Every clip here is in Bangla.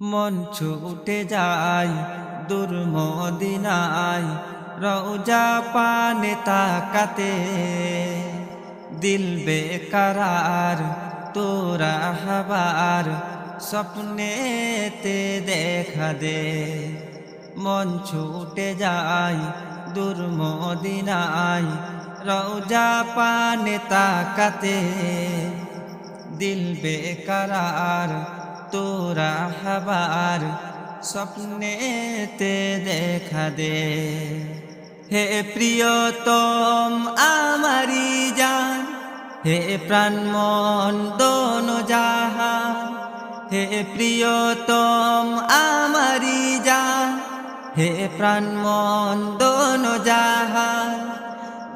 মন ছুটে যায় দুর্মদিনায় রওজা পানে তাকাতে দিল বেকারার, তোরা হবার স্বপ্নেতে দেখা দে। মন ছুটে যায় দুর্মদিনায় রওজা পানে তাকাতে দিল বেকারার তোরা হবার স্বপ্নেতে দেখা দে। হে প্রিয়তম আমারি জান। হে প্রাণ মন দোনো জাহান। হে প্রিয়তম আমারি জান। হে প্রাণ মন দোনো জাহান।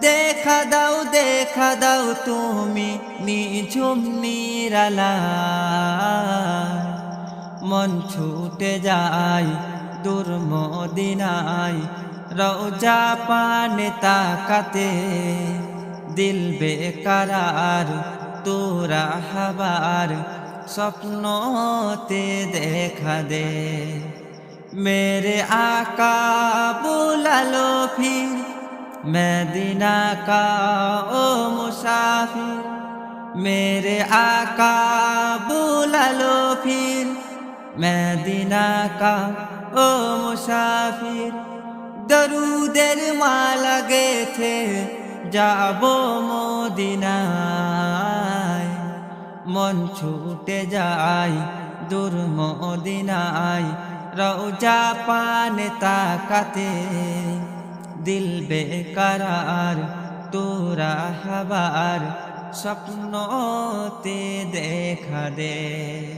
দেখা দাও দেখা দাও তুমি নিঝুম নিরালা মন ছুটে যায় দূর মদিনায়। রওজা পানে তাকাতে দিল বেকার তোরা হাবার স্বপ্নতে দেখা দে। মেরে আকা বুলালো ফির, মেদিনা কা ও মুসাফির। মেরে আকা বুলালো ফির মদিনা কা, ও মুসাফির। দরুদের মা লাগে থে যাব মদিনায়। মন ছুটে যায় দূর মদিনায় রৌজা পানে তাকাতে। দিল বেকার তোরা হবার স্বপ্নতে দেখা দে।